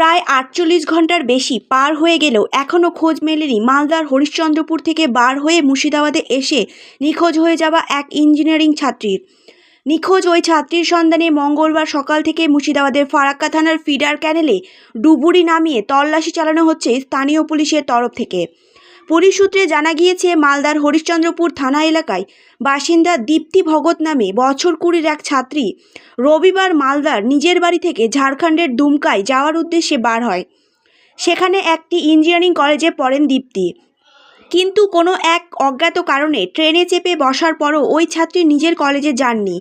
প্রায় আটচল্লিশ ঘণ্টার বেশি পার হয়ে গেলেও এখনও খোঁজ মেলেনি মালদার হরিশ্চন্দ্রপুর থেকে বার হয়ে মুর্শিদাবাদে এসে নিখোঁজ হয়ে যাওয়া এক ইঞ্জিনিয়ারিং ছাত্রীর। নিখোঁজ ওই ছাত্রীর সন্ধানে মঙ্গলবার সকাল থেকে মুর্শিদাবাদের ফারাক্কা থানার ফিডার ক্যানেলে ডুবুরি নামিয়ে তল্লাশি চালানো হচ্ছে স্থানীয় পুলিশের তরফ থেকে। পুলিশ সূত্রে জানা গিয়েছে, মালদার হরিশ্চন্দ্রপুর থানা এলাকায় বাসিন্দা দীপ্তি ভগত নামে বছর কুড়ির এক ছাত্রী রবিবার মালদার নিজের বাড়ি থেকে ঝাড়খণ্ডের দুমকায় যাওয়ার উদ্দেশ্যে বার হয়। সেখানে একটি ইঞ্জিনিয়ারিং কলেজে পড়েন দীপ্তি। কিন্তু কোনো এক অজ্ঞাত কারণে ট্রেনে চেপে বসার পরও ওই ছাত্রী নিজের কলেজে যাননি।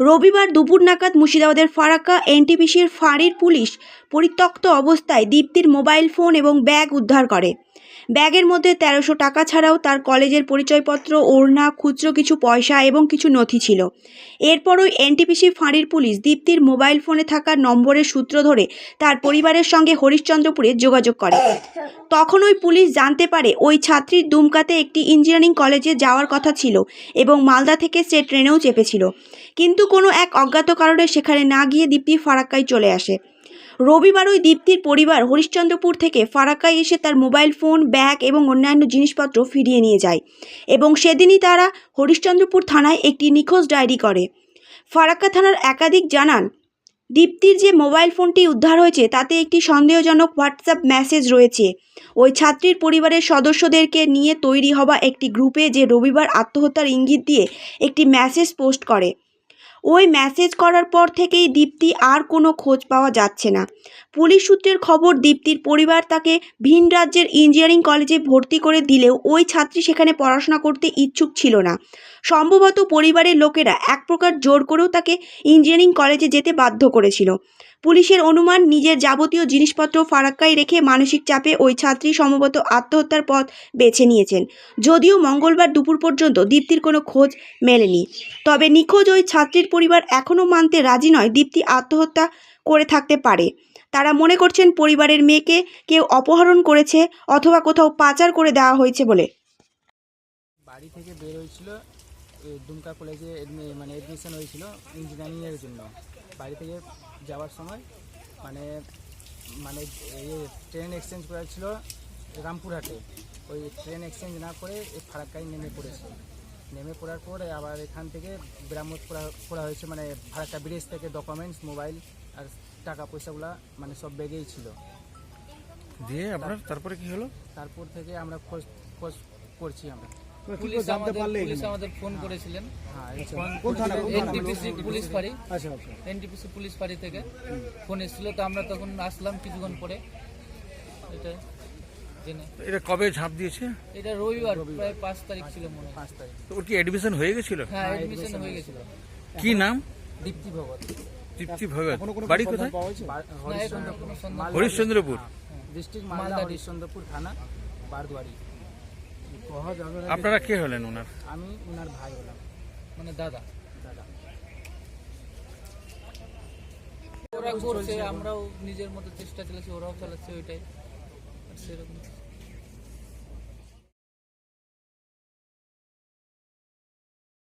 রবিবার দুপুর নাগাদ মুর্শিদাবাদের ফারাক্কা এনটিপিসির ফাঁড়ির পুলিশ পরিত্যক্ত অবস্থায় দীপ্তির মোবাইল ফোন এবং ব্যাগ উদ্ধার করে। ব্যাগের মধ্যে তেরোশো টাকা ছাড়াও তার কলেজের পরিচয়পত্র, ওড়না, খুচরো কিছু পয়সা এবং কিছু নথি ছিল। এরপর ওই এনটিপিসি ফাঁড়ির পুলিশ দীপ্তির মোবাইল ফোনে থাকা নম্বরের সূত্র ধরে তার পরিবারের সঙ্গে হরিশ্চন্দ্রপুরে যোগাযোগ করে। তখন ওই পুলিশ জানতে পারে ওই ছাত্রীর দুমকাতে একটি ইঞ্জিনিয়ারিং কলেজে যাওয়ার কথা ছিল এবং মালদা থেকে সে ট্রেনেও চেপেছিল। কিন্তু কোনো এক অজ্ঞাত কারণে সেখানে না গিয়ে দীপ্তি ফারাক্কায় চলে আসে। রবিবার ওই দীপ্তির পরিবার হরিশ্চন্দ্রপুর থেকে ফারাক্কায় এসে তার মোবাইল ফোন, ব্যাগ এবং অন্যান্য জিনিসপত্র ফিরিয়ে নিয়ে যায় এবং সেদিনই তারা হরিশ্চন্দ্রপুর থানায় একটি নিখোঁজ ডায়েরি করে। ফারাক্কা থানার একাধিক জানান, দীপ্তির যে মোবাইল ফোনটি উদ্ধার হয়েছে তাতে একটি সন্দেহজনক হোয়াটসঅ্যাপ মেসেজ রয়েছে। ওই ছাত্রীর পরিবারের সদস্যদেরকে নিয়ে তৈরি হওয়া একটি গ্রুপে যে রবিবার আত্মহত্যার ইঙ্গিত দিয়ে একটি মেসেজ পোস্ট করে। ওই মেসেজ করার পর থেকেই দীপ্তি আর কোনো খোঁজ পাওয়া যাচ্ছে না। পুলিশ সূত্রের খবর, দীপ্তির পরিবার তাকে ভিন রাজ্যের ইঞ্জিনিয়ারিং কলেজে ভর্তি করে দিলেও ওই ছাত্রী সেখানে পড়াশোনা করতে ইচ্ছুক ছিল না। সম্ভবত পরিবারের লোকেরা এক প্রকার জোর করেও তাকে ইঞ্জিনিয়ারিং কলেজে যেতে বাধ্য করেছিল। পুলিশের অনুমান, নিজের যাবতীয় জিনিসপত্র ফারাক্কায় রেখে মানসিক চাপে ওই ছাত্রী সম্ভবত আত্মহত্যার পথ বেছে নিয়েছেন। যদিও মঙ্গলবার দুপুর পর্যন্ত দীপ্তির কোনো খোঁজ মেলেনি। তবে নিখোঁজ ওই ছাত্রীর পরিবার এখনও মানতে রাজি নয়, দীপ্তি আত্মহত্যা করে থাকতে পারে। তারা মনে করছেন পরিবারের মেয়েকে কেউ অপহরণ করেছে অথবা কোথাও পাচার করে দেওয়া হয়েছে বলে। বাড়ি থেকে বের হয়েছিল দুমকা কলেজে মানে এডমিশন হয়েছিল ইঞ্জিনিয়ারিংয়ের জন্য। বাড়ি থেকে যাওয়ার সময় মানে মানে ট্রেন এক্সচেঞ্জ করা ছিল রামপুরহাটে। ওই ট্রেন এক্সচেঞ্জ না করে ফারাক্কায় নেমে পড়েছে। নেমে পড়ার পরে আবার এখান থেকে বিরামত করা করা হয়েছে মানে ফারাক্কা ব্রিজ থেকে ডকুমেন্টস মোবাইল আর টাকা পয়সাগুলা মানে সব ব্যাগেই ছিল। দিয়ে আপনার তারপরে কি হলো? তারপর থেকে আমরা খোঁজ খোঁজ করছি আমরা। পুলিশ আমাদের পুলিশ আমাদের ফোন করেছিলেন। হ্যাঁ কোন এনটিপিসি পুলিশ ফাঁড়ি এনটিপিসি পুলিশ ফাঁড়ি থেকে ফোন এসেছিল তো আমরা তখন আসলাম কিছুক্ষণ পরে। এটা জেনে। এটা কবে ঝাঁপ দিয়েছে? এটা রবিবার প্রায় পাঁচ তারিখ ছিল মনে হয়। পাঁচ তারিখ। তো ওর কি অ্যাডমিশন হয়ে গেছিল? হ্যাঁ এডমিশন হয়ে গেছিল। কি নাম? দীপ্তি ভগত। তৃপ্তি ভগত। বাড়ি কোথায়? হরিশ্চন্দ্রপুর। ডিস্ট্রিক্ট মালদা মালদা হরিশ্চন্দ্রপুর থানা বারদুয়ারি। আপনারা কে হলেন ওনার? আমি ওনার ভাই হলাম। মানে দাদা। দাদা। ওরা করছে আমরাও নিজের মতো চেষ্টা চালাচ্ছি ওরাও চালাচ্ছে ওইটাই। আর সেরকম